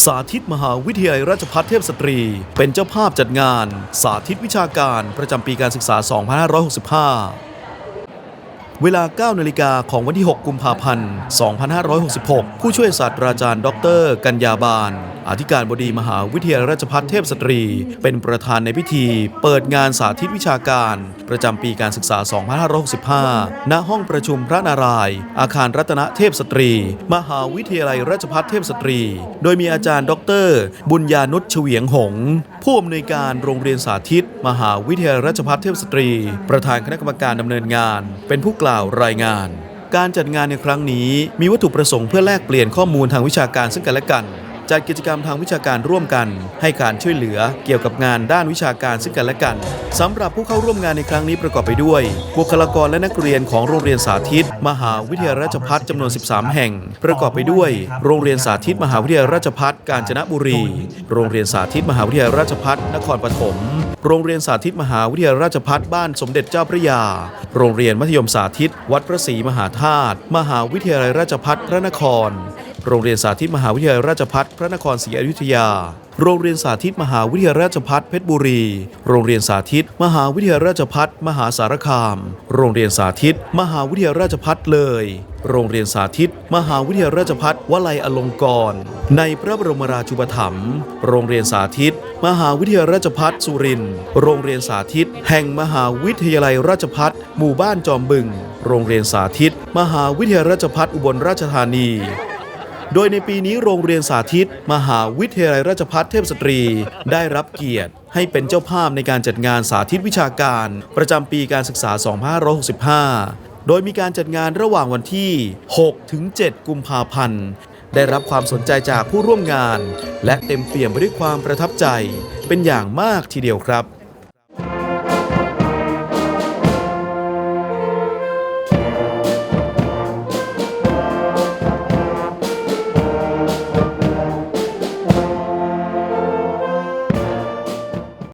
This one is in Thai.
สาธิตมหาวิทยาลัยราชภัฏเทพสตรี เป็นเจ้าภาพจัดงาน สาธิตวิชาการประจำปีการศึกษา 2565 เวลา 9 นาฬิกาของวันที่ 6 กุมภาพันธ์ 2566 ผู้ช่วยศาสตราจารย์ ดร กัญญาบาล อธิการบดีมหาวิทยาลัยราชภัฏเทพสตรี เป็นประธานในพิธี เปิดงานสาธิตวิชาการ ประจำปีการศึกษา 2565 ณ ห้องประชุมพระนารายณ์ อาคารรัตนเทพสตรี มหาวิทยาลัยราชภัฏเทพสตรี โดยมีอาจารย์ ดร บุญญานุชเฉวียงหงส์ผู้อำนวยการโรงเรียนสาธิต มหาวิทยาลัยราชภัฏเทพสตรี ประธานคณะกรรมการดำเนินงาน เป็นผู้กล่าวล่าวรายงาน การจัดงานในครั้งนี้มีวัตถุประสงค์เพื่อแลกเปลี่ยนข้อมูลทางวิชาการซึ่งกันและกัน จัดกิจกรรมทางวิชาการร่วมกัน ให้การช่วยเหลือเกี่ยวกับงานด้านวิชาการซึ่งกันและกันสำหรับผู้เข้าร่วมงานในครั้งนี้ประกอบไปด้วย บุคลากรและนักเรียนของโรงเรียนสาธิต มหาวิทยาลัยราชภัฏจำนวน 13 แห่ง ประกอบไปด้วย โรงเรียนสาธิต มหาวิทยาลัยราชภัฏกาญจนบุรี โรงเรียนสาธิต มหาวิทยาลัยราชภัฏนครปฐม โรงเรียนสาธิตมหาวิทยาลัยราชภัฏบ้านสมเด็จเจ้าพระยา โรงเรียนมัธยมสาธิต วัดพระศรีมหาธาตุ มหาวิทยาลัยราชภัฏพระนคร โรงเรียนสาธิตมหาวิทยาลัยราชภัฏพระนครศรีอยุธยา โรงเรียนสาธิตมหาวิทยาลัยราชภัฏเพชรบุรี โรงเรียนสาธิต มหาวิทยาลัยราชภัฏมหาสารคาม โรงเรียนสาธิต มหาวิทยาลัยราชภัฏเลย โรงเรียนสาธิต มหาวิทยาลัยราชภัฏวลัยอลงกรณ์ในพระบรมราชูปถัมภ์ โรงเรียนสาธิต มหาวิทยาลัยราชภัฏสุรินทร์ โรงเรียนสาธิต แห่งมหาวิทยาลัยราชภัฏหมู่บ้านจอมบึง โรงเรียนสาธิต มหาวิทยาลัยราชภัฏอุบลราชธานี โดยในปีนี้โรงเรียนสาธิต มหาวิทยาลัยราชภัฏเทพสตรี ได้รับเกียรติให้เป็นเจ้าภาพในการจัดงานสาธิตวิชาการ ประจำปีการศึกษา 2565 โดยมีการจัดงานระหว่างวันที่ 6 ถึง 7 กุมภาพันธ์ ได้รับความสนใจจากผู้ร่วมงาน และเต็มเปี่ยมไปด้วยความประทับใจ เป็นอย่างมากทีเดียวครับ